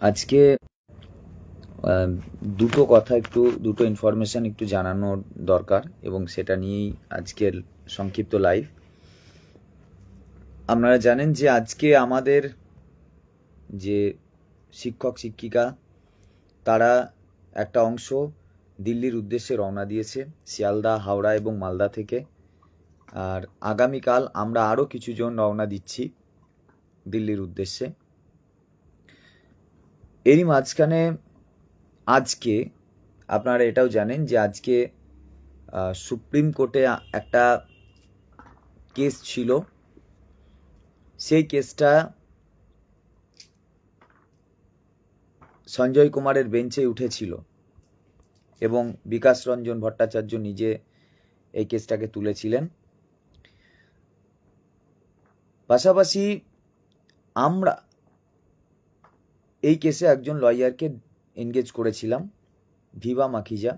আজকে দুটো কথা একটু, দুটো ইনফরমেশন একটু জানানোর দরকার এবং সেটা নিয়েই আজকের সংক্ষিপ্ত লাইভ আপনারা জানেন যে আজকে আমাদের যে শিক্ষক, শিক্ষিকা, তারা একটা অংশ দিল্লির উদ্দেশ্যে রওনা দিয়েছে শিয়ালদা, হাওড়া এবং মালদা থেকে। আর আগামীকাল আমরা আরও কিছুজন রওনা দিচ্ছি দিল্লির উদ্দেশ্যে। এরই মাঝখানে আজকে আপনারা এটাও জানেন যে আজকে সুপ্রিম কোর্টে একটা কেস ছিল। সেই কেসটা সঞ্জয় কুমারের বেঞ্চে উঠেছিল এবং বিকাশ রঞ্জন ভট্টাচার্য নিজে এই কেসটাকে তুলেছিলেন। পাশাপাশি আমরা এই কেসে একজন লয়ারকে এনগেজ করেছিলাম ভিভা মাখিজা।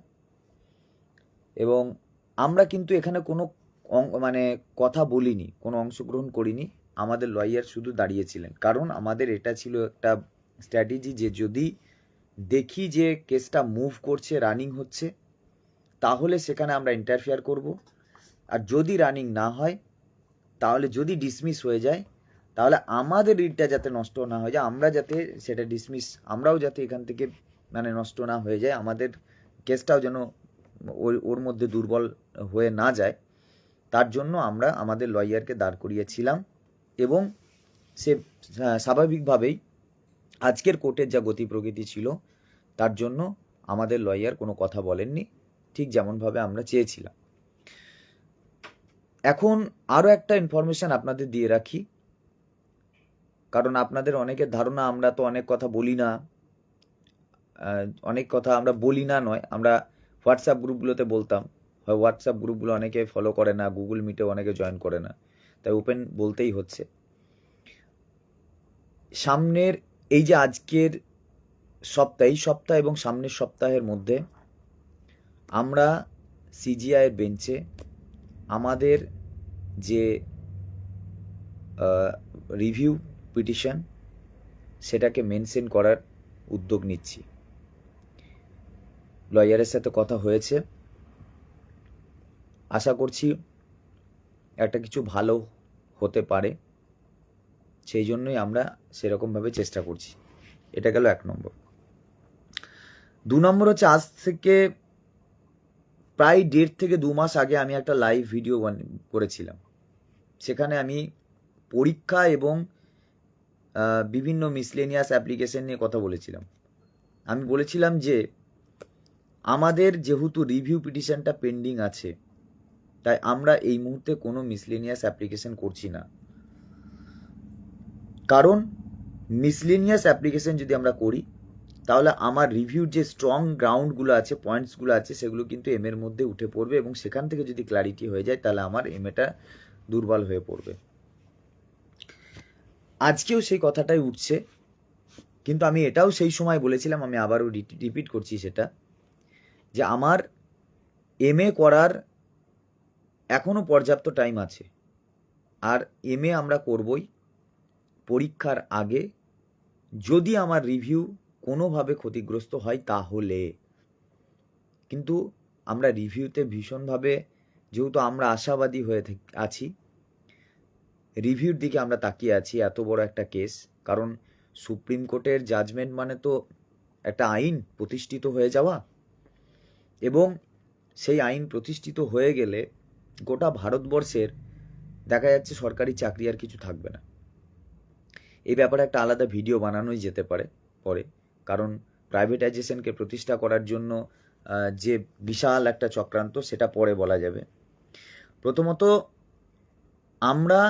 এবং আমরা কিন্তু এখানে কোনো মানে কথা বলিনি, কোনো অংশগ্রহণ করিনি। আমাদের লয়ার শুধু দাঁড়িয়েছিলেন। কারণ আমাদের এটা ছিল একটা স্ট্র্যাটেজি যে যদি দেখি যে কেসটা মুভ করছে রানিং হচ্ছে, তাহলে সেখানে আমরা ইন্টারফেয়ার করব। আর যদি রানিং না হয়, তাহলে যদি ডিসমিস হয়ে যায় তাহলে আমাদের রিডটা যাতে নষ্ট না হয়ে যায়, আমরা যাতে সেটা ডিসমিস আমরাও যাতে এখান থেকে মানে নষ্ট না হয়ে যায়, আমাদের কেসটাও যেন ওর ওর মধ্যে দুর্বল হয়ে না যায়, তার জন্য আমরা আমাদের লয়ারকে দাঁড় করিয়েছিলাম এবং সে স্বাভাবিকভাবেই আজকের কোর্টের যা গতি প্রকৃতি ছিল, তার জন্য আমাদের লয়ার কোনো কথা বলেননি, ঠিক যেমনভাবে আমরা চেয়েছিলাম। এখন আরও একটা ইনফরমেশন আপনাদের দিয়ে রাখি কারণ আপনাদের অনেকের ধারণা আমরা তো অনেক কথা বলি না। অনেক কথা আমরা বলি না নয়, আমরা হোয়াটসঅ্যাপ গ্রুপগুলোতে বলতাম। হয় হোয়াটসঅ্যাপ গ্রুপগুলো অনেকে ফলো করে না গুগল মিটে অনেকে জয়েন করে না। তাই ওপেন বলতেই হচ্ছে। সামনের এই যে আজকের সপ্তাহ, এই সপ্তাহ এবং সামনের সপ্তাহের মধ্যে আমরা সিজিআইয়ের বেঞ্চে আমাদের যে রিভিউ পিটিশন সেটাকে মেনশন করার উদ্যোগ নিচ্ছি। লয়ারের সাথে কথা হয়েছে। আশা করছি একটা কিছু ভালো হতে পারে। সেই জন্যই আমরা সেরকমভাবে চেষ্টা করছি। এটা গেল এক নম্বর। দু নম্বর হচ্ছে আজ থেকে প্রায় দেড় থেকে দু মাস আগে আমি একটা লাইভ ভিডিও করেছিলাম। সেখানে আমি পরীক্ষা এবং বিভিন্ন মিসলেনিয়াস অ্যাপ্লিকেশন নিয়ে কথা বলেছিলাম। আমি বলেছিলাম যে, আমাদের যেহেতু রিভিউ পিটিশনটা পেন্ডিং আছে, তাই আমরা এই মুহূর্তে কোনো মিসলেনিয়াস অ্যাপ্লিকেশন করছি না। কারণ মিসলেনিয়াস অ্যাপ্লিকেশন যদি আমরা করি, তাহলে আমার রিভিউর যে স্ট্রং গ্রাউন্ডগুলো আছে পয়েন্টসগুলো আছে, সেগুলো কিন্তু এম এর মধ্যে উঠে পড়বে এবং সেখান থেকে যদি ক্লারিটি হয়ে যায়, তাহলে আমার এম এটা দুর্বল হয়ে পড়বে। আজকেও সেই কথাটাই উঠছে। কিন্তু আমি এটাও সেই সময় বলেছিলাম, আমি আবারও রিপিট করছি সেটা, যে আমার এম করার এখনও পর্যাপ্ত টাইম আছে। আর এম আমরা করবই পরীক্ষার আগে। যদি আমার রিভিউ কোনোভাবে ক্ষতিগ্রস্ত হয় তাহলে। কিন্তু আমরা রিভিউতে ভীষণভাবে, যেহেতু আমরা আশাবাদী হয়ে আছি রিভিউর দিকে আমরা তাকিয়ে আছি এত বড় একটা কেস, কারণ সুপ্রিম কোর্টের জাজমেন্ট মানে তো একটা আইন প্রতিষ্ঠিত হয়ে যাওয়া। এবং সেই আইন প্রতিষ্ঠিত হয়ে গেলে গোটা ভারতবর্ষের দেখা যাচ্ছে সরকারি চাকরি আর কিছু থাকবে না। এই ব্যাপারে একটা আলাদা ভিডিও বানানোই যেতে পারে পরে, কারণ প্রাইভেটাইজেশনকে প্রতিষ্ঠা করার জন্য যে বিশাল একটা চক্রান্ত, সেটা পরে বলা যাবে। প্রথমত, আমরা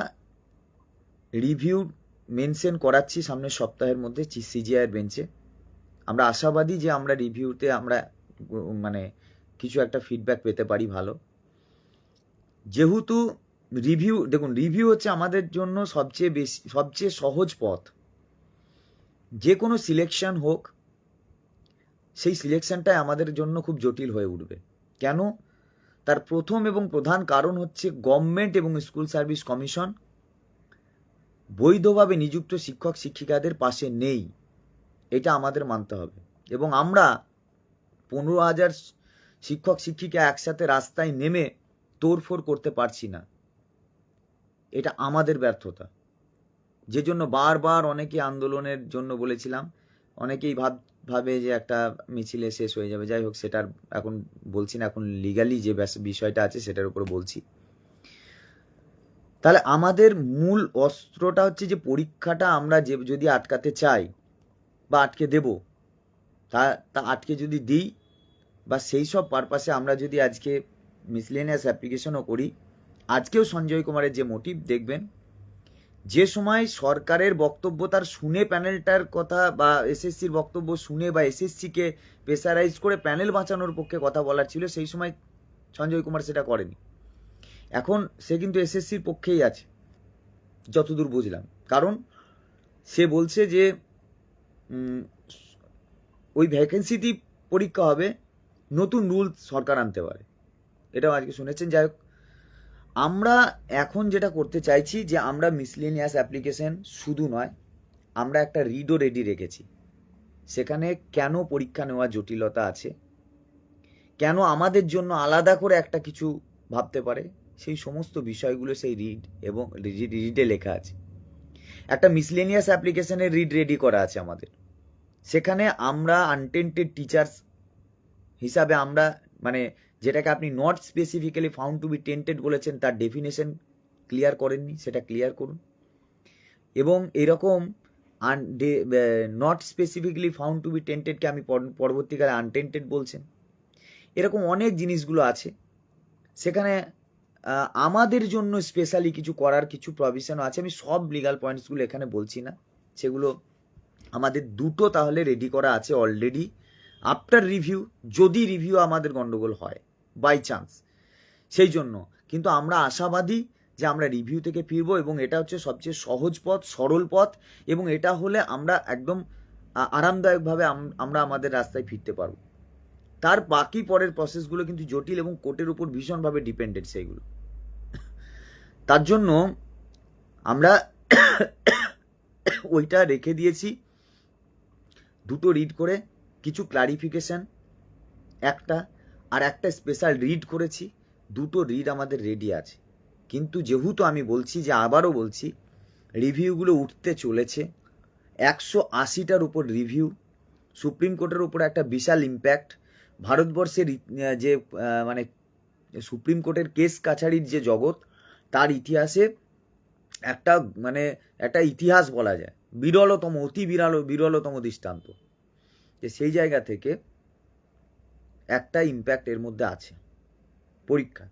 রিভিউ মেনশন করাচ্ছি সামনের সপ্তাহের মধ্যে সিজিআইয়ের বেঞ্চে। আমরা আশাবাদী যে আমরা রিভিউতে আমরা মানে কিছু একটা ফিডব্যাক পেতে পারি ভালো। যেহেতু রিভিউ, দেখুন, রিভিউ হচ্ছে আমাদের জন্য সবচেয়ে বেশি, সবচেয়ে সহজ পথ। যে কোনো সিলেকশন হোক, সেই সিলেকশনটাই আমাদের জন্য খুব জটিল হয়ে উঠবে। কেন? তার প্রথম এবং প্রধান কারণ হচ্ছে গভর্নমেন্ট এবং স্কুল সার্ভিস কমিশন বৈধভাবে নিযুক্ত শিক্ষক শিক্ষিকাদের পাশে নেই। এটা আমাদের মানতে হবে। এবং আমরা পনেরো হাজার শিক্ষক শিক্ষিকা একসাথে রাস্তায় নেমে তোড়ফোড় করতে পারছি না। এটা আমাদের ব্যর্থতা। যে জন্য বারবার অনেকে আন্দোলনের জন্য বলেছিলাম, অনেকেই ভাব, ভাবে যে একটা মিছিলে শেষ হয়ে যাবে। যাই হোক, সেটার এখন বলছি না, এখন লিগালি যে বিষয়টা আছে, সেটার উপর বলছি। তাহলে আমাদের মূল অস্ত্রটা হচ্ছে যে পরীক্ষাটা আমরা যে, যদি আটকাতে চাই বা আটকে দেব, তা তা আটকে যদি দিই বা সেই সব পারপাসে আমরা যদি আজকে মিসলেনিয়াস অ্যাপ্লিকেশনও করি, আজকেও সঞ্জয় কুমারের যে মোটিভ দেখবেন, যে সময় সরকারের বক্তব্য তার শুনে প্যানেলটার কথা বা এসএসসির বক্তব্য শুনে বা এসএসসিকে প্রেসারাইজ করে প্যানেল বাঁচানোর পক্ষে কথা বলার ছিল, সেই সময় সঞ্জয় কুমার সেটা করেনি। এখন সে কিন্তু এসএসসির পক্ষেই আছে, যতদূর বুঝলাম। কারণ সে বলছে যে ওই ভ্যাকেন্সিটি পরীক্ষা হবে, নতুন রুল সরকার আনতে পারে। এটাও আজকে শুনেছেন, যাই হোক। আমরা এখন যেটা করতে চাইছি যে, আমরা মিসলেনিয়াস অ্যাপ্লিকেশন শুধু নয়, আমরা একটা রিডও রেডি রেখেছি। সেখানে কেন পরীক্ষা নেওয়া জটিলতা আছে? কেন আমাদের জন্য আলাদা করে একটা কিছু ভাবতে পারে? সেই সমস্ত বিষয়গুলো সেই রিড এবং রিডে লেখা আছে। একটা মিসলেনিয়াস অ্যাপ্লিকেশনের রিড রেডি করা আছে আমাদের। সেখানে আমরা আনটেন্টেড টিচার্স হিসাবে আমরা মানে যেটাকে আপনি not specifically found to be tainted বলেছেন, তার ডেফিনেশন ক্লিয়ার করেননি, সেটা ক্লিয়ার করুন। এবং এরকম আন not specifically found to be টেন্টেডকে আমি পর- পরবর্তীকালে আনটেন্টেড বলছেন। এরকম অনেক জিনিসগুলো আছে। সেখানে আমাদের জন্য স্পেশালি কিছু করার কিছু প্রভিশনও আছে। আমি সব লিগাল পয়েন্টসগুলো এখানে বলছি না। সেগুলো আমাদের দুটো তাহলে রেডি করা আছে অলরেডি আফটার রিভিউ যদি রিভিউ আমাদের গন্ডগোল হয় বাই চান্স সেই জন্য। কিন্তু আমরা আশাবাদী যে আমরা রিভিউ থেকে ফিরবো এবং এটা হচ্ছে সবচেয়ে সহজ পথ, সরল পথ, এবং এটা হলে আমরা একদম আরামদায়কভাবে আম- আমরা আমাদের রাস্তায় ফিরতে পারব। তার বাকি পরের প্রসেসগুলো কিন্তু জটিল এবং কোর্টের উপর ভীষণভাবে ডিপেন্ডেন্ট সেইগুলো। তার জন্য আমরা ওইটা রেখে দিয়েছি। দুটো রিড করে, কিছু ক্লারিফিকেশন একটা, আর একটা স্পেশাল রিড করেছি। দুটো রিড আমাদের রেডি আছে। কিন্তু যেহেতু আমি বলছি যে আবারও বলছি রিভিউগুলো উঠতে চলেছে। একশো আশিটার উপর রিভিউ সুপ্রিম কোর্টের উপর একটা বিশাল ইম্প্যাক্ট ভারতবর্ষের যে মানে সুপ্রিম কোর্টের কেস কাছারির যে জগৎ, তার ইতিহাসে একটা মানে একটা ইতিহাস বলা যায়। বিরলতম, অতি বিরল, বিরলতম দৃষ্টান্ত। যে সেই জায়গা থেকে একটা ইম্প্যাক্ট এর মধ্যে আছে, পরীক্ষা।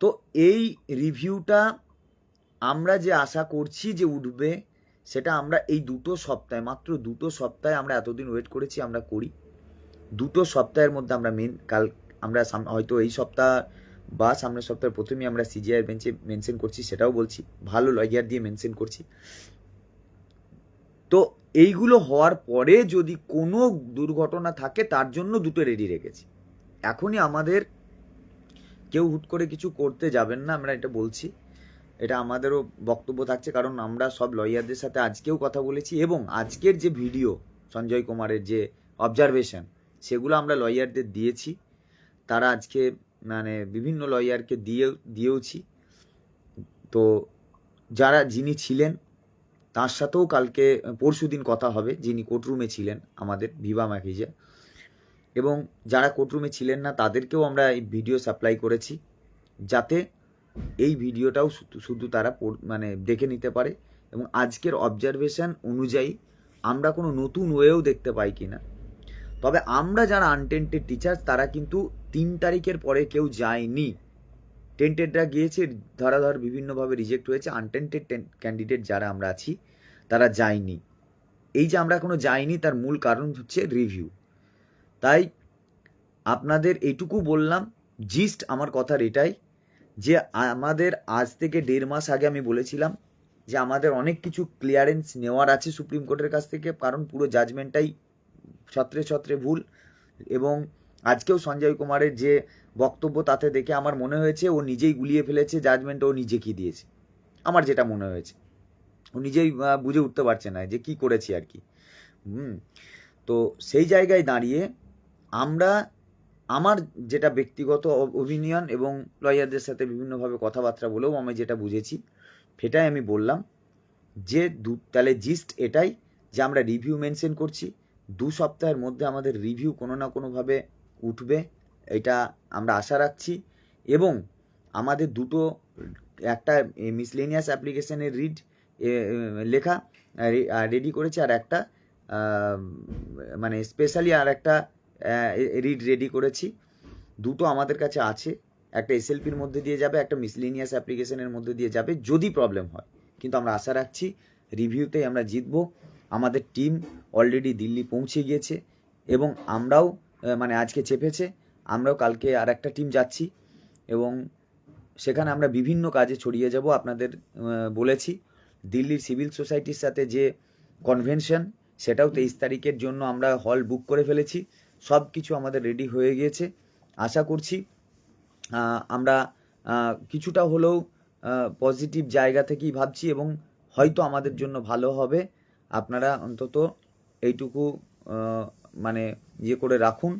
তো এই রিভিউটা আমরা যে আশা করছি যে উঠবে, সেটা আমরা এই দুটো সপ্তাহে, মাত্র দুটো সপ্তাহে আমরা এতদিন ওয়েট করেছি, আমরা করি। দুটো সপ্তাহের মধ্যে আমরা মেন কাল আমরা হয়তো এই সপ্তাহ বা সামনের সপ্তাহের প্রথমেই আমরা সিজিআই বেঞ্চে মেনশন করছি, সেটাও বলছি। ভালো লয়ার দিয়ে মেনশন করছি। তো এইগুলো হওয়ার পরে যদি কোনো দুর্ঘটনা থাকে, তার জন্য দুটো রেডি রেখেছি। এখনই আমাদের কেউ হুট করে কিছু করতে যাবেন না, আমরা এটা বলছি। এটা আমাদেরও বক্তব্য থাকছে, কারণ আমরা সব লয়ারদের সাথে আজকেও কথা বলেছি এবং আজকের যে ভিডিও সঞ্জয় কুমারের যে অবজারভেশন সেগুলো আমরা লয়ারদের দিয়েছি। তারা আজকে মানে বিভিন্ন লয়ারকে দিয়ে, দিয়েওছি। তো যারা যিনি ছিলেন, তার সাথেও কালকে, পরশু দিন কথা হবে, যিনি কোর্টরুমে ছিলেন আমাদের ভিভা ম্যাকিজে এবং যারা কোর্টরুমে ছিলেন না, তাদেরকেও আমরা এই ভিডিও সাপ্লাই করেছি, যাতে এই ভিডিওটাও শুধু তারা মানে দেখে নিতে পারে। এবং আজকের অবজারভেশন অনুযায়ী আমরা কোনো নতুন ওয়েও দেখতে পাই কি না তবে আমরা যারা আনটেন্টেড টিচার তারা কিন্তু তিন তারিখের পরে কেউ যায়নি। টেন্টেডরা গিয়েছে, ধরাধর বিভিন্নভাবে রিজেক্ট হয়েছে। আনটেন্টেড ক্যান্ডিডেট যারা আমরা আছি, তারা যায়নি। এই যে আমরা এখনও যাইনি, তার মূল কারণ হচ্ছে রিভিউ তাই আপনাদের এইটুকু বললাম জিস্ট আমার কথার এটাই, যে আমাদের আজ থেকে দেড় মাস আগে আমি বলেছিলাম যে আমাদের অনেক কিছু ক্লিয়ারেন্স নেওয়ার আছে সুপ্রিম কোর্টের কাছ থেকে, কারণ পুরো জাজমেন্টটাই ছত্রে ছত্রে ভুল। এবং আজকেও সঞ্জয় কুমারের যে বক্তব্য তাতে দেখে আমার মনে হয়েছে, ও নিজেই গুলিয়ে ফেলেছে জাজমেন্ট ও নিজে কি দিয়েছে। আমার যেটা মনে হয়েছে। ও নিজেই বুঝে উঠতে পারছে না যে কি করেছি আর কি। হুম। তো সেই জায়গায় দাঁড়িয়ে আমরা, আমার যেটা ব্যক্তিগত অভিনিয়ন এবং লয়ারদের সাথে বিভিন্নভাবে কথাবার্তা বলেও আমি যেটা বুঝেছি, সেটাই আমি বললাম যে দু, তাহলে জিস্ট এটাই যে আমরা রিভিউ মেনশন করছি। দু সপ্তাহের মধ্যে আমাদের রিভিউ কোনো না কোনোভাবে উঠবে, এটা আমরা আশা রাখছি। এবং আমাদের দুটো, একটা মিসলেনিয়াস অ্যাপ্লিকেশনের রিড লেখা রেডি করেছি, আর একটা মানে স্পেশালি আর একটা রিড রেডি করেছি। দুটো আমাদের কাছে আছে, একটা এসএলপির মধ্যে দিয়ে যাবে, একটা মিসলেনিয়াস অ্যাপ্লিকেশনের মধ্যে দিয়ে যাবে, যদি প্রবলেম হয়। কিন্তু আমরা আশা রাখছি রিভিউতেই আমরা জিতব। আমাদের টিম অলরেডি দিল্লি পৌঁছে গিয়েছে এবং আমরাও মানে আজকে চেপেছে, আমরাও কালকে আর একটা টিম যাচ্ছি এবং সেখানে আমরা বিভিন্ন কাজে ছড়িয়ে যাব আপনাদের বলেছি। দিল্লির সিভিল সোসাইটির সাথে যে কনভেনশন সেটাও তেইশ তারিখের জন্য আমরা হল বুক করে ফেলেছি। সব কিছু আমাদের রেডি হয়ে গিয়েছে। আশা করছি আমরা কিছুটা হলেও পজিটিভ জায়গা থেকেই ভাবছি এবং হয়তো আমাদের জন্য ভালো হবে। আপনারা অন্তত এইটুকু মানে ইয়ে করে রাখুন।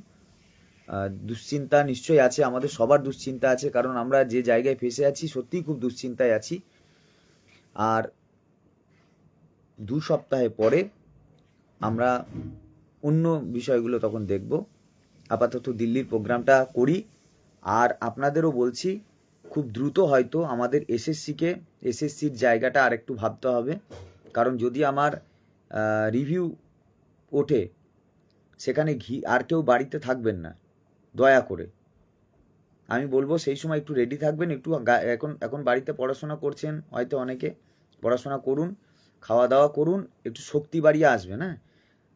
দুশ্চিন্তা নিশ্চয়ই আছে, আমাদের সবার দুশ্চিন্তা আছে, কারণ আমরা যে জায়গায় ফেসে আছি, সত্যিই খুব দুশ্চিন্তায় আছি। আর দু সপ্তাহে পরে আমরা অন্য বিষয়গুলো তখন দেখব। আপাতত দিল্লির প্রোগ্রামটা করি। আর আপনাদেরও বলছি, খুব দ্রুত হয়তো আমাদের এসএসসিকে, এসএসসির জায়গাটা আর একটু ভাবতে হবে। কারণ যদি আমার রিভিউ ওঠে, সেখানে ঘি, আর কেউ বাড়িতে থাকবেন না, দয়া করে। আমি বলব সেই সময় একটু রেডি থাকবেন, একটু এখন এখন বাড়িতে পড়াশোনা করছেন, হয়তো অনেকে পড়াশোনা করুন খাওয়া দাওয়া করুন, একটু শক্তি বাড়িয়ে আসবেন হ্যাঁ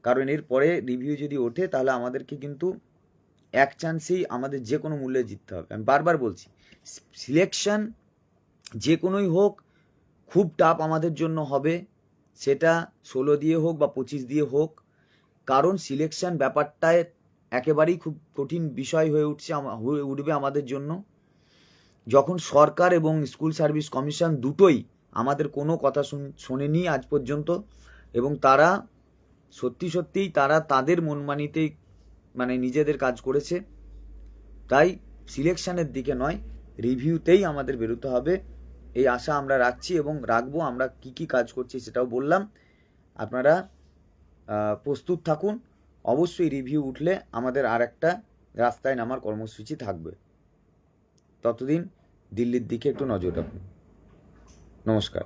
কারণ এর পরে রিভিউ যদি ওঠে, তাহলে আমাদেরকে কিন্তু এক চান্সেই আমাদের যে কোনো মূল্যে জিততে হবে। আমি বারবার বলছি সিলেকশন যে কোনোই হোক, খুব টাফ আমাদের জন্য হবে। সেটা ষোলো দিয়ে হোক বা পঁচিশ দিয়ে হোক, কারণ সিলেকশন ব্যাপারটায় একেবারেই খুব কঠিন বিষয় হয়ে উঠছে হয়ে উঠবে আমাদের জন্য। যখন সরকার এবং স্কুল সার্ভিস কমিশন দুটোই আমাদের কোনো কথা শুন- শোনেনি আজ পর্যন্ত, এবং তারা সত্যি সত্যিই তারা তাদের মনমানিতেই মানে নিজেদের কাজ করেছে। তাই সিলেকশনের দিকে নয় রিভিউতেই আমাদের বেরোতে হবে। এই আশা আমরা রাখছি এবং রাখব, আমরা কি কি কাজ করছি সেটাও বললাম। আপনারা প্রস্তুত থাকুন। অবশ্যই রিভিউ উঠলে আমাদের আর একটা রাস্তায় নামার কর্মসূচি থাকবে। ততদিন দিল্লির দিকে একটু নজর রাখুন। নমস্কার।